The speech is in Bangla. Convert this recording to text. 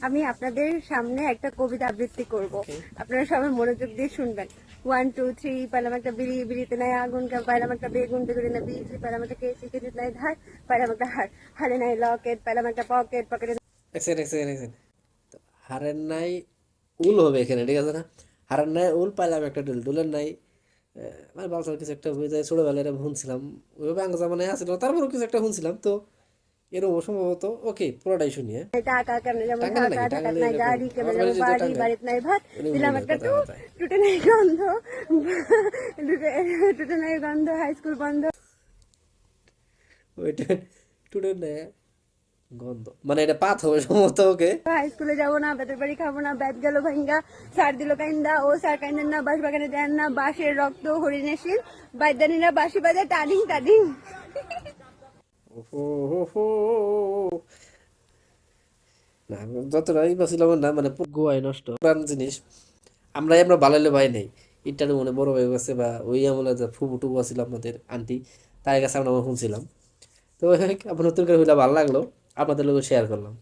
আমি আপনাদের সামনে একটা কবিতা আবৃত্তি করব। আপনারা সবাই মনোযোগ দিয়ে শুনবেন। ওয়ান টু থ্রি পাইলাম একটা বিড়ি বিড়িতে নাই আগুন পাইলাম একটা বেগুন বেগুনে না বিড়ি পাইলাম একটা কেসি কেসি নাই ধার পাইলাম একটা হার। হারে নাই লকেট পাইলাম একটা পকেট পকেটে হারের নাই উল হবে এখানে ঠিক আছে না? হারের নাই উল পাইলাম একটা ডুল ডুলের নাই মানে বালসাল কিছু একটা হয়ে যায়। ছোটোবেলায় এরকম শুনছিলাম। ওইভাবে আঙ্গ জামানায় আসছিল তারপরেও কিছু একটা শুনছিলাম তো এরকম সম্ভবত ওকে পুরোটাই শুনি টাকা কেমনে যেমন টাকা টাকা নাই গাড়ি কেমনে যেমন বাড়ি বাড়িতে নাই ভাত। মনে টু টুটে গন্ধ। টুটে টুটে নাই গন্ধ হাই স্কুল বন্ধ ওইটা গন্ধ। মানে এটা পাত হবে সম্ভবত ওকে। হাই স্কুলে যাব না বেতের বাড়ি খাব না ব্যাট গেল ভাঙ্গা সার দিল কাইন্দা ও সার কাইন্দেন না বাঁশ বাগানে দেন না বাঁশের রক্ত হরিণের শিল বাইদানিরা বাঁশি বাজে টাডিং টাডিং। না যতটাই ই বাছিলাম না মানে গোয়ায় নষ্ট। প্রাণ জিনিস আমরা আমরা বালালে ভাই নেই। ইটার মনে বড় হয়ে গেছে বা ওই আমলে যে ফুবু টুবু ছিল আমাদের আন্টি, তার কাছে আমরা শুনছিলাম। তো আপনার নতুন করে হইলে ভালো লাগল। আপনাদের লোক শেয়ার করলাম।